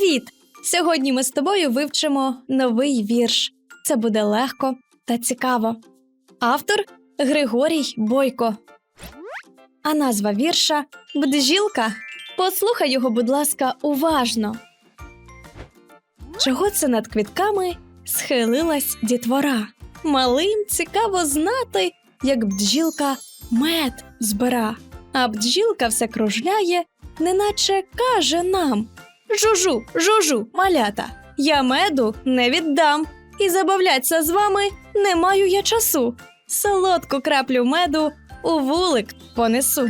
Привіт! Сьогодні ми з тобою вивчимо новий вірш. Це буде легко та цікаво. Автор Григорій Бойко. А назва вірша Бджілка. Послухай його, будь ласка, уважно. Чого це над квітками схилилась дітвора? Малим цікаво знати, як бджілка мед збира, а бджілка все кружляє, неначе каже нам: Жужу, жужу, малята, я меду не віддам, і забавляться з вами не маю я часу. Солодку краплю меду у вулик понесу.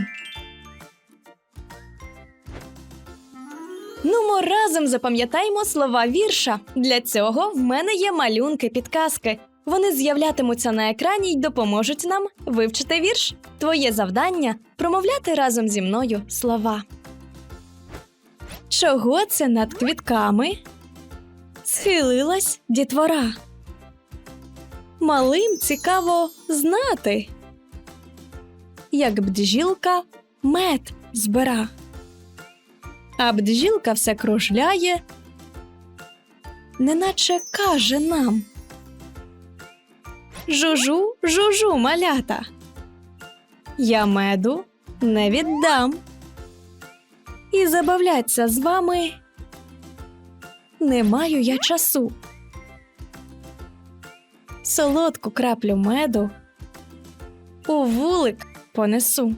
Нумо разом запам'ятаймо слова вірша. Для цього в мене є малюнки-підказки. Вони з'являтимуться на екрані й допоможуть нам вивчити вірш. Твоє завдання промовляти разом зі мною слова. Чого це над квітками? Схилилась дітвора. Малим цікаво знати, як бджілка мед збира. А бджілка все кружляє, неначе каже нам. Жужу, жужу, малята. Я меду не віддам. І забавляться з вами не маю я часу. Солодку краплю меду у вулик понесу.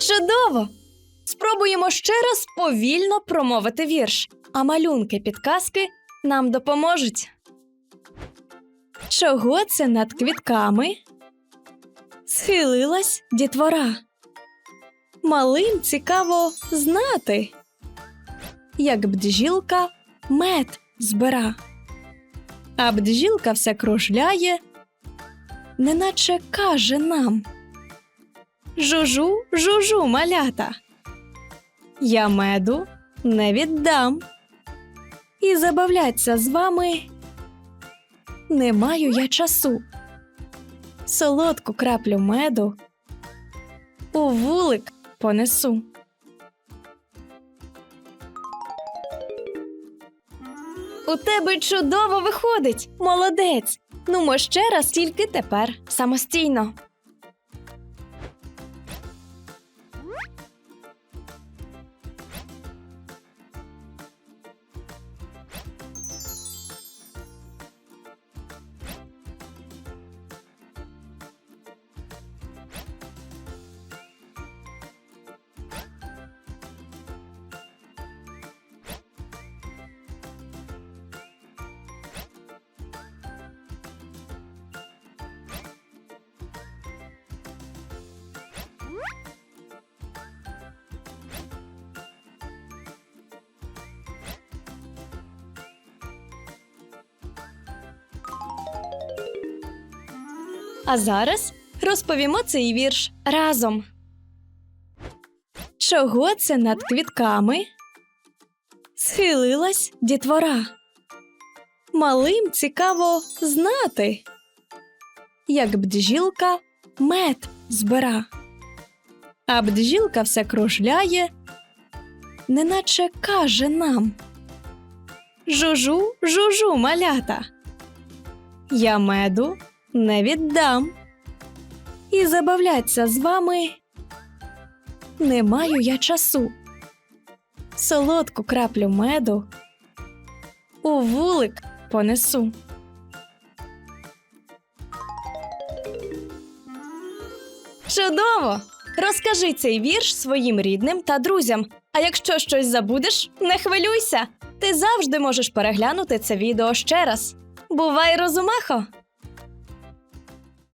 Чудово! Спробуємо ще раз повільно промовити вірш, а малюнки підказки нам допоможуть. Чого це над квітками? Схилилась дітвора. Малим цікаво знати, як бджілка мед збира. А бджілка все кружляє, неначе каже нам. Жужу, жужу, малята. Я меду не віддам. І забавляться з вами не маю я часу. Солодку краплю меду у вулик понесу. У тебе чудово виходить, молодець. Ну, ще раз тільки тепер самостійно. А зараз розповімо цей вірш разом. Чого це над квітками? Схилилась дітвора. Малим цікаво знати, як бджілка мед збира. А бджілка все кружляє, неначе каже нам. Жужу, жужу, малята. Я меду не віддам. І забавляться з вами не маю я часу. Солодку краплю меду у вулик понесу. Чудово! Розкажи цей вірш своїм рідним та друзям. А якщо щось забудеш, не хвилюйся. Ти завжди можеш переглянути це відео ще раз. Бувай, розумахо!